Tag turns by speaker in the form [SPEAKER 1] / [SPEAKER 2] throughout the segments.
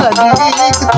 [SPEAKER 1] చదివిస్తూ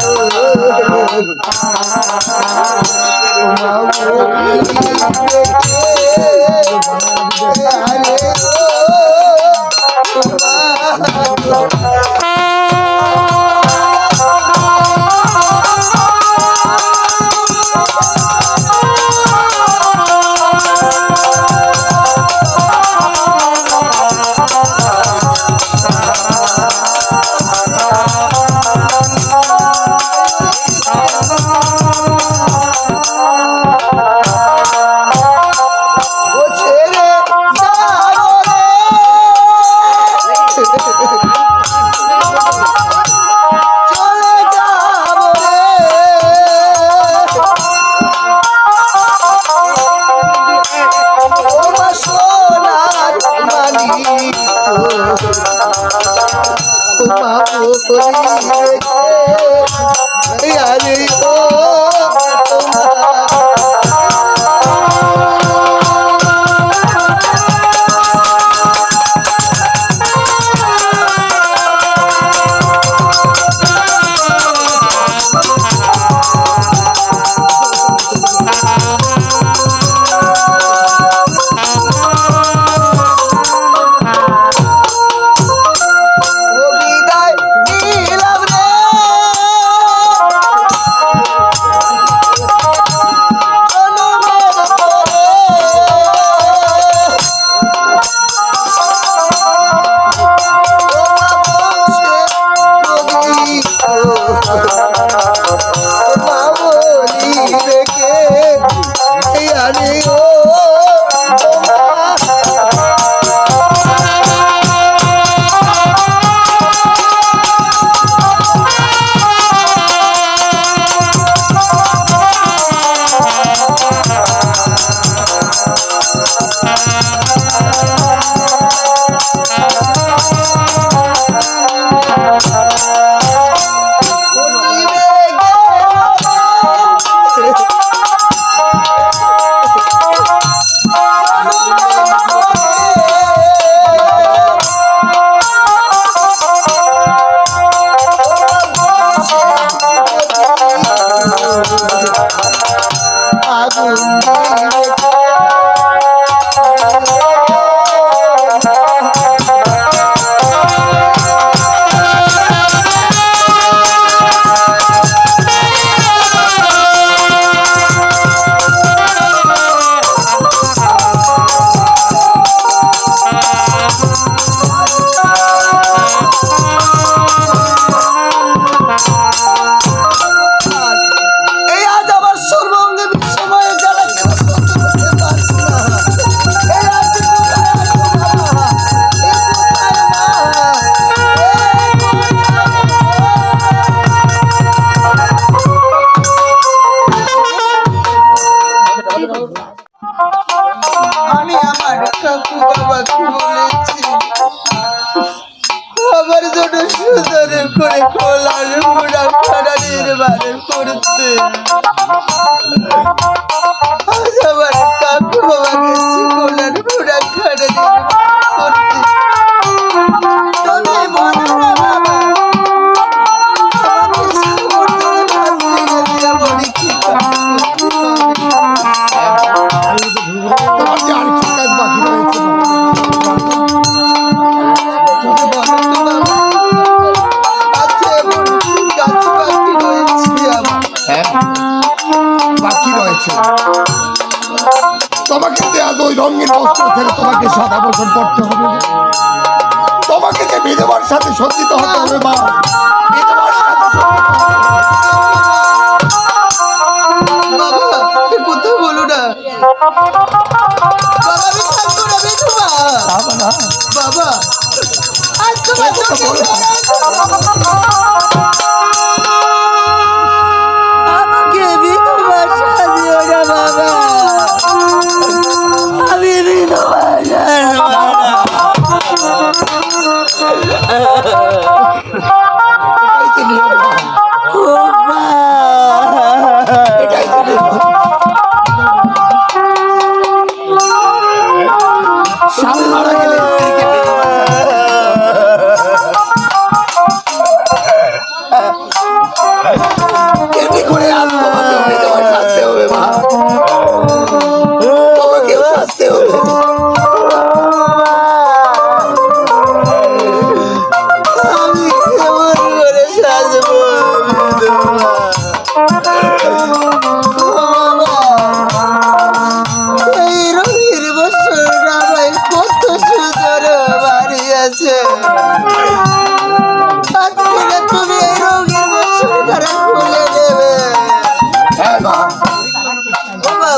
[SPEAKER 1] அழுகுழல் கடலிருவரை பொறுத்து রঙিন বস্ত্র ছেড়ে তোমাকে সাদা বসন করতে হবে। তোমাকে যে বিধবার সাথে সজ্জিত হতে হবে মা।
[SPEAKER 2] বাবা সাথে কথা বলো না। বাবা আমি থাকব না বিধবা।
[SPEAKER 1] বাবা
[SPEAKER 2] আজ তোমার
[SPEAKER 1] Kill her!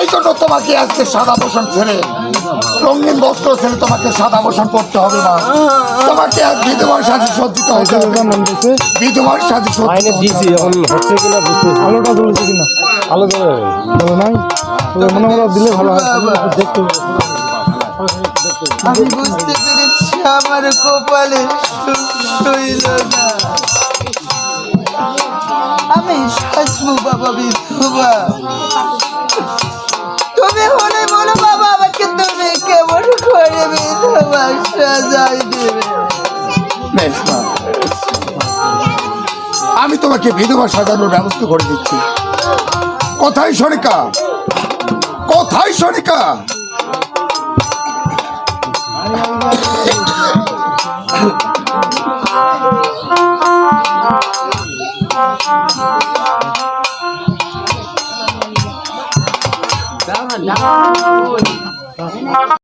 [SPEAKER 1] এই
[SPEAKER 2] জন্য তোমাকে আজকে সাদা বসন ছেড়ে রঙিন বস্ত্র ছেড়ে তোমাকে সাদা বসন করতে হবে না তোমাকে আজ বিধবার সাথে সজ্জিত হবে বিধবার সাথে সজ্জিত
[SPEAKER 3] দিয়েছি। এখন হচ্ছে কিনা বুঝতে আলোটা জ্বলেছে কিনা? আলো জ্বলে নাই। মনে মনে দিলে ভালো হয়। দেখতে
[SPEAKER 1] আমি বুঝতে পেরেছি আমার কপালে না। আমি সাজবো বাবা বিধবা। বিধবা সাজাই দেবে
[SPEAKER 2] বেশ মা আমি তোমাকে বিধবা সাজানোর ব্যবস্থা করে দিচ্ছি। কোথায় সনিকা কোথায় সনিকা